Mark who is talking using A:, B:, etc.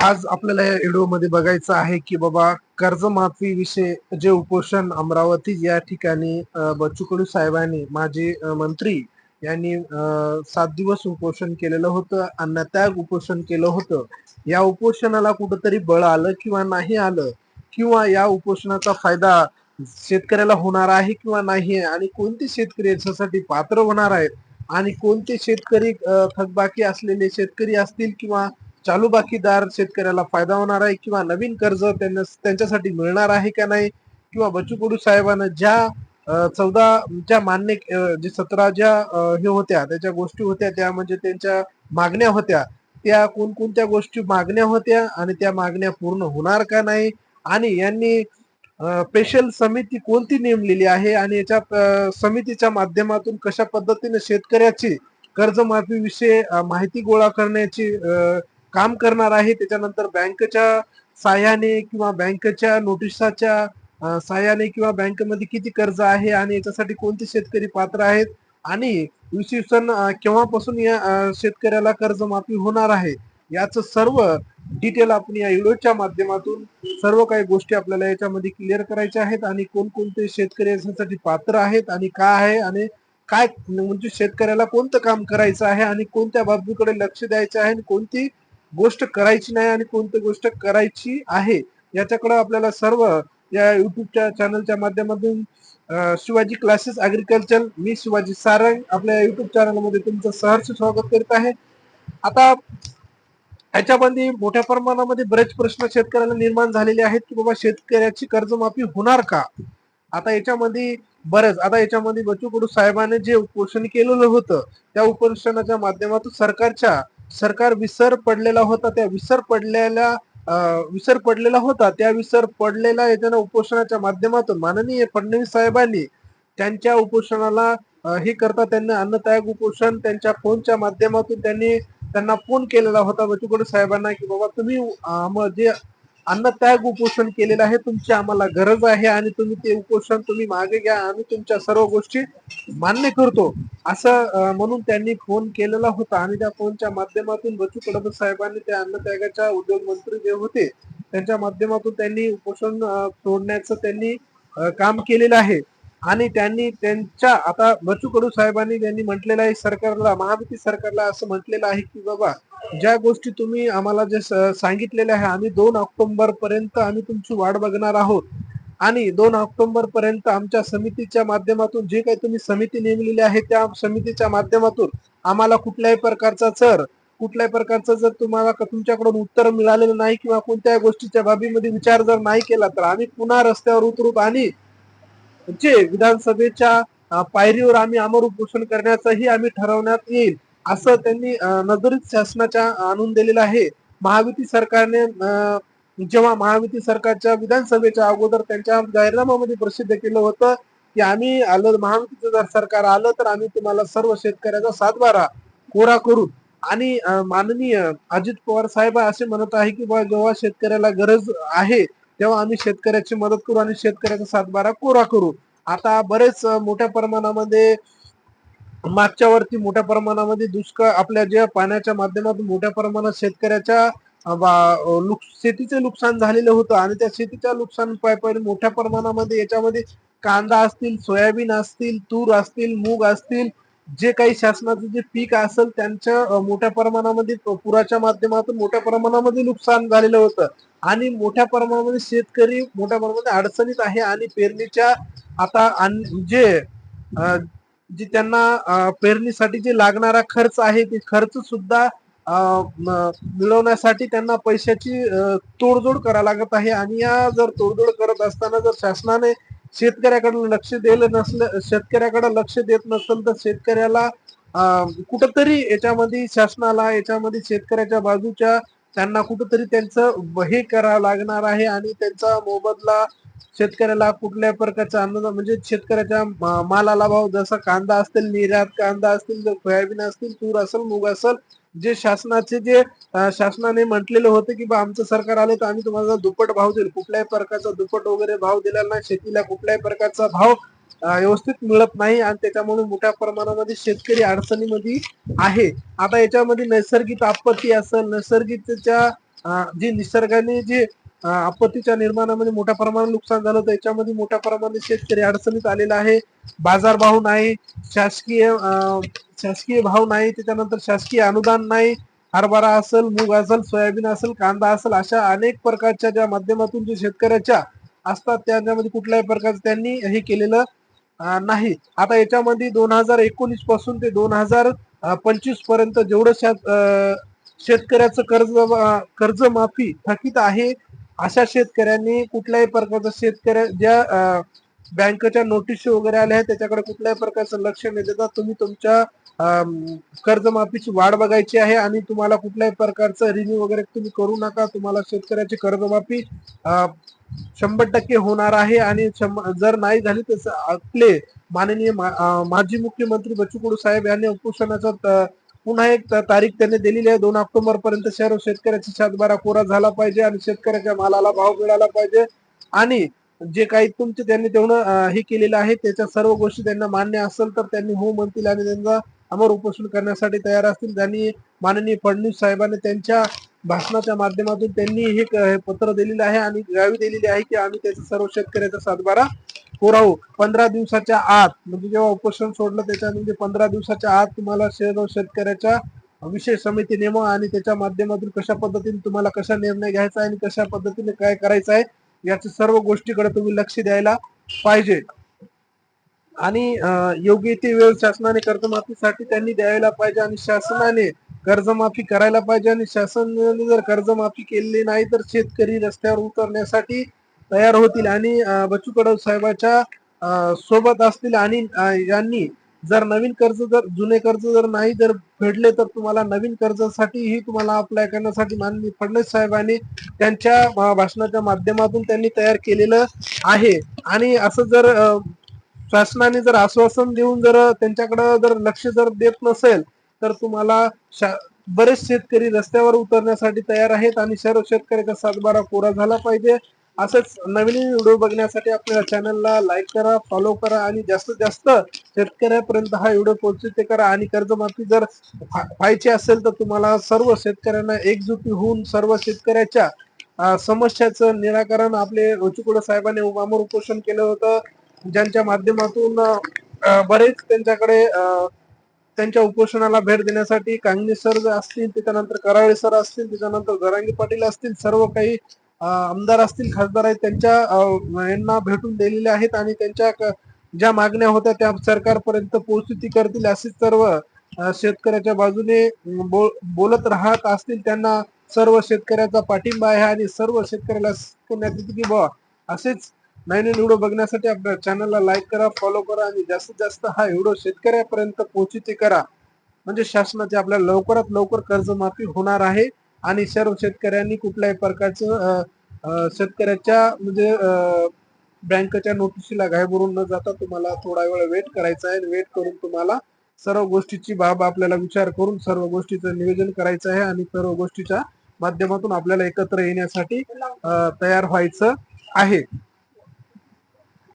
A: आज आपल्याला या व्हिडिओमध्ये बघायचं आहे की बाबा कर्जमाफी विषय जे उपोषण अमरावती या ठिकाणी अ, बच्चू कडू साहेबांनी माजी मंत्री यांनी सात दिवस उपोषण केलेलं होतं अन्नत्याग उपोषण केलं होतं. या उपोषणाला कुठंतरी बळ आलं किंवा नाही आलं? किंवा या उपोषणाचा फायदा शेतकऱ्याला होणार आहे किंवा नाही आहे? आणि कोणते शेतकरी याच्यासाठी पात्र होणार आहेत? आणि कोणते शेतकरी थकबाकी असलेले शेतकरी असतील किंवा चालू बाकीदार शेतकऱ्याला फायदा होणार आहे किंवा नवीन कर्ज त्यांना त्यांच्यासाठी मिळणार आहे का नाही? किंवा बच्चू कडू साहेबांना ज्या चौदा ज्या मान्य जे सतरा ज्या हे होत्या त्याच्या गोष्टी होत्या त्या म्हणजे त्यांच्या मागण्या होत्या त्या कोणकोणत्या गोष्टी मागण्या होत्या आणि त्या मागण्या पूर्ण होणार का नाही? आणि यांनी स्पेशल समिती कोणती नेमलेली आहे आणि याच्या समितीच्या माध्यमातून कशा पद्धतीने शेतकऱ्याची कर्जमाफीविषयी माहिती गोळा करण्याची काम करणार आहे त्याच्यानंतर बँकेच्या साह्याने किंवा बँकेच्या नोटिसाच्या साह्याने किंवा बँकेमध्ये किती कर्ज आहे आणि याच्यासाठी कोणते शेतकरी पात्र आहेत? आणि इसवी सन केव्हापासून या शेतकऱ्याला कर्जमाफी होणार आहे? याचं सर्व डिटेल आपण या व्हिडिओच्या माध्यमातून सर्व काही गोष्टी आपल्याला याच्यामध्ये क्लिअर करायच्या आहेत आणि कोणकोणते शेतकरी याच्यासाठी पात्र आहेत आणि काय आहे आणि काय म्हणजे शेतकऱ्याला कोणतं काम करायचं आहे आणि कोणत्या बाबीकडे लक्ष द्यायचं आहे आणि कोणती गोष्ट करायची नाही आणि कोणती गोष्ट करायची आहे याच्याकडे आपल्याला सर्व या युट्यूबच्या चॅनलच्या माध्यमातून शिवाजी क्लासेस अग्रिकल्चर मी शिवाजी सारंग आपल्या युट्यूब चॅनलमध्ये तुमचं सहर्ष स्वागत करीत आहे. आता ह्याच्यामध्ये मोठ्या प्रमाणामध्ये बरेच प्रश्न शेतकऱ्याला निर्माण झालेले आहेत की बाबा शेतकऱ्याची कर्जमाफी होणार का? आता याच्यामध्ये बरंच आता याच्यामध्ये बच्चू कडू साहेबांनी जे उपोषण केलेलं होतं त्या उपोषणाच्या माध्यमातून सरकारच्या सरकार विसर पडलेला होता त्या विसर पडलेल्या विसर पडलेला होता त्या विसर पडलेला याच्यानं उपोषणाच्या माध्यमातून माननीय फडणवीस साहेबांनी त्यांच्या उपोषणाला हे करता त्यांना अन्नदायक उपोषण त्यांच्या फोनच्या माध्यमातून त्यांनी त्यांना फोन केलेला होता बच्चू साहेबांना की बाबा तुम्ही जे अन्नत्याग उपोषण केलेलं आहे. तुमची आम्हाला गरज आहे आणि तुम्ही ते उपोषण तुम्ही मागे घ्या. आम्ही तुमच्या सर्व गोष्टी मान्य करतो. असं म्हणून त्यांनी फोन केलेला होता. आणि त्या फोनच्या माध्यमातून बच्चू कडू साहेबांनी त्या अन्नत्यागाच्या उद्योग मंत्री जे होते त्यांच्या माध्यमातून त्यांनी उपोषण तोडण्याचं सोडण्याचं त्यांनी काम केलेलं आहे. आणि त्यांनी त्यांच्या आता बच्चू कडू साहेबांनी त्यांनी म्हटलेलं आहे सरकारला महाविती सरकारला असं म्हटलेलं आहे की बाबा ज्या गोष्टी तुम्ही आम्हाला जे स- सांगितलेल्या आहे आम्ही दोन ऑक्टोबर पर्यंत आम्ही तुमची वाट बघणार आहोत. आणि दोन ऑक्टोबर पर्यंत आमच्या समितीच्या माध्यमातून जे काही तुम्ही समिती नेमलेली आहे त्या समितीच्या माध्यमातून आम्हाला कुठल्याही प्रकारचा चर कुठल्याही प्रकारचं जर तुम्हाला तुमच्याकडून उत्तर मिळालेलं नाही किंवा कोणत्याही गोष्टीच्या बाबीमध्ये विचार जर नाही केला तर आम्ही पुन्हा रस्त्यावर उतरू आणि जे विधानसभेच्या पायरीवर आम्ही अमर उपोषण करण्याचंही आम्ही ठरवण्यात येईल. असं त्यांनी नजरीत शासनाच्या आणून दिलेलं आहे. महायुती सरकारने जेव्हा महायुती सरकारच्या विधानसभेच्या अगोदर त्यांच्या जाहीरनाम्यामध्ये प्रसिद्ध केलं होतं की आम्ही आलं महायुतीचं जर सरकार आलं तर आम्ही तुम्हाला सर्व शेतकऱ्याचा सातबारा कोरा करू. आणि माननीय अजित पवार साहेब असे म्हणत आहे की बा जेव्हा शेतकऱ्याला गरज आहे तेव्हा आम्ही शेतकऱ्याची मदत करू आणि शेतकऱ्याचा सातबारा कोरा करू. आता बरेच मोठ्या प्रमाणामध्ये मागच्या वरती मोठ्या प्रमाणामध्ये दुष्काळ आपल्या ज्या पाण्याच्या माध्यमातून मोठ्या प्रमाणात शेतकऱ्याच्या नुक- शेतीचे नुकसान झालेलं होतं आणि त्या शेतीच्या नुकसान पायपाई मोठ्या प्रमाणामध्ये याच्यामध्ये कांदा असतील सोयाबीन असतील तूर असतील मूग असतील जे काही शासनाचं जे पीक असेल त्यांच्या मोठ्या प्रमाणामध्ये पुराच्या माध्यमातून मोठ्या प्रमाणामध्ये नुकसान झालेलं होतं. आणि मोठ्या प्रमाणामध्ये शेतकरी मोठ्या प्रमाणामध्ये अडचणीत आहे आणि पेरणीच्या आता जे जे त्यांना पेरणीसाठी जे लागणारा खर्च आहे ते खर्च सुद्धा मिळवण्यासाठी त्यांना पैशाची तोडजोड करावी लागत आहे. आणि या जर तोडजोड करत असताना जर शासनाने शेतकऱ्याकडे लक्ष दिलं नसलं शेतकऱ्याकडे लक्ष देत नसेल तर शेतकऱ्याला कुठंतरी याच्यामध्ये शासनाला याच्यामध्ये शेतकऱ्याच्या बाजूच्या त्यांना कुठंतरी त्यांचं हे करावं लागणार आहे. आणि त्यांचा मोबदला शेतकऱ्याला कुठल्या प्रकारचा अन्न म्हणजे शेतकऱ्याच्या मालाला भाव जसा कांदा असतील निर्यात कांदा असतील सोयाबीन असतील तूर असेल मूग असेल जे शासनाचे जे शासनाने म्हटलेलं होतं की बा आमचं सरकार आलं तर आम्ही तुम्हाला दुप्पट भाव देईल. कुठल्याही प्रकारचा दुप्पट वगैरे भाव दिलेला नाही. शेतीला कुठल्याही प्रकारचा भाव व्यवस्थित मिळत नाही आणि त्याच्यामुळे मोठ्या प्रमाणामध्ये शेतकरी अडचणीमध्ये आहे. आता याच्यामध्ये नैसर्गिक आपत्ती असेल नैसर्गिकच्या अं, जे निसर्गाने जे आपत्तीच्या निर्माणामध्ये मोठ्या प्रमाणात नुकसान झालं त्याच्यामध्ये याच्यामध्ये मोठ्या प्रमाणात शेतकरी अडचणीत आलेला आहे. बाजार भाव नाही. शासकीय शासकीय भाव नाही. त्याच्यानंतर शासकीय अनुदान नाही. हरभरा असेल मूग असेल सोयाबीन असेल कांदा असेल अशा अनेक प्रकारच्या ज्या माध्यमातून जे शेतकऱ्याच्या असतात त्याच्यामध्ये कुठल्याही प्रकारचं त्यांनी हे केलेलं नाही. आता याच्यामध्ये दोन हजार एकोणीसपासून ते दोन हजार पंचवीसपर्यंत जेवढं शेतकऱ्याचं कर्ज कर्ज माफी थकीत आहे अशा शेतकऱ्यांनी कुठल्याही प्रकारचं शेतकऱ्या ज्या बँकेच्या नोटीस वगैरे आल्या आहेत त्याच्याकडे कुठल्याही प्रकारचं लक्ष न देता. तुम्ही तुमच्या कर्जमाफीची वाढ बघायची आहे आणि तुम्हाला कुठल्याही प्रकारचं रिन्यू वगैरे तुम्ही करू नका. तुम्हाला शेतकऱ्याची कर्जमाफी शंभर टक्के होणार आहे आणि जर नाही झाली तर आपले माननीय मा- माजी मुख्यमंत्री बच्चू कडू साहेब यांनी उपोषणाचा त- पुन्हा एक तारीख त्यांनी दिलेली आहे. दोन ऑक्टोबर पर्यंत सर्व शेतकऱ्याचा सातबारा कोरा झाला पाहिजे आणि शेतकऱ्याच्या मालाला भाव मिळाला पाहिजे. आणि जे काही तुमचे त्यांनी तेवढं हे केलेलं आहे त्याच्या सर्व गोष्टी त्यांना मान्य असेल तर त्यांनी हो म्हणतील आणि त्यांचा अमर उपोषण करण्यासाठी तयार असतील. त्यांनी माननीय फडणवीस साहेबांनी त्यांच्या भाषणाच्या माध्यमातून त्यांनी हे पत्र दिलेलं आहे आणि गावी दिलेली आहे की आम्ही त्याचा सर्व शेतकऱ्याचा सातबारा पुरावू. पंधरा दिवसाच्या आत म्हणजे जेव्हा उपोषण सोडलं त्याच्यामध्ये म्हणजे पंधरा दिवसाच्या आत तुम्हाला सर्व शेतकऱ्याच्या विशेष समिती नेमा आणि त्याच्या माध्यमातून कशा पद्धतीने तुम्हाला कशा निर्णय घ्यायचा आहे आणि कशा पद्धतीने काय करायचं आहे याच्या सर्व गोष्टीकडे तुम्ही लक्ष द्यायला पाहिजे. आणि योग्य ते वेळ शासनाने कर्जमाफीसाठी त्यांनी द्यायला पाहिजे आणि शासनाने कर्जमाफी करायला पाहिजे आणि शासनाने जर कर्जमाफी केलेली नाही तर शेतकरी रस्त्यावर उतरण्यासाठी तयार होतील आणि बच्चू कडव साहेबाच्या अं, सोबत असतील आणि यांनी जर नवीन कर्ज जर जुने कर्ज जर नाही जर फेडले तर तुम्हाला नवीन कर्जासाठीही तुम्हाला अप्लाय करण्यासाठी माननीय फडणवीस साहेबांनी त्यांच्या भाषणाच्या माध्यमातून त्यांनी तयार केलेलं आहे. आणि असं जर शासनाने जर आश्वासन देऊन जर त्यांच्याकडे जर लक्ष जर देत नसेल तर तुम्हाला शा- बरेच शेतकरी रस्त्यावर उतरण्यासाठी तयार आहेत आणि सर्व शेतकऱ्याचा सातबारा कोरा झाला पाहिजे. असंच नवीन व्हिडिओ बघण्यासाठी आपल्या चॅनलला लाईक करा फॉलो करा आणि जास्तीत जास्त शेतकऱ्यापर्यंत हा व्हिडिओ पोहोचते करा. आणि कर्जमाफी जर पाहायची व्हायची असेल तर तुम्हाला सर्व शेतकऱ्यांना एकजुटी होऊन सर्व शेतकऱ्याच्या समस्याचं निराकरण आपले रुचिकुड साहेबांनी उमामर उपोषण केलं होतं. ज्यांच्या माध्यमातून बरेच त्यांच्याकडे त्यांच्या उपोषणाला भेट देण्यासाठी कांगणे सर असतील त्याच्यानंतर कराळे सर असतील त्याच्यानंतर जरांगी पाटील असतील सर्व काही आमदार असतील खासदार आहेत त्यांच्या यांना भेटून दिलेल्या आहेत आणि त्यांच्या क- ज्या मागण्या होत्या त्या सरकारपर्यंत पोहोचती करतील असे सर्व शेतकऱ्याच्या बाजूने बो, बोल- बोलत राहत असतील त्यांना सर्व शेतकऱ्याचा पाठिंबा आहे आणि सर्व शेतकऱ्याला पुण्यात येते की बुवा असेच नाही व्हिडिओ बघण्यासाठी आपल्या चॅनलला लाईक करा फॉलो करा आणि जास्तीत जास्त हा व्हिडिओ शेतकऱ्यापर्यंत पोहोचिते करा. म्हणजे शासनाची आपल्याला लवकरात लवकर कर्जमाफी होणार आहे. आणि सर्व शेतकऱ्यांनी कुठल्याही प्रकारचं शेतकऱ्याच्या म्हणजे बँकेच्या नोटिशीला घायभरून न जाता तुम्हाला थोडा वेळ वेट करायचा आहे. वेट करून तुम्हाला सर्व गोष्टीची बाब आपल्याला विचार करून सर्व गोष्टीचं नियोजन करायचं आहे आणि सर्व गोष्टीच्या माध्यमातून आपल्याला एकत्र येण्यासाठी तयार व्हायचं आहे.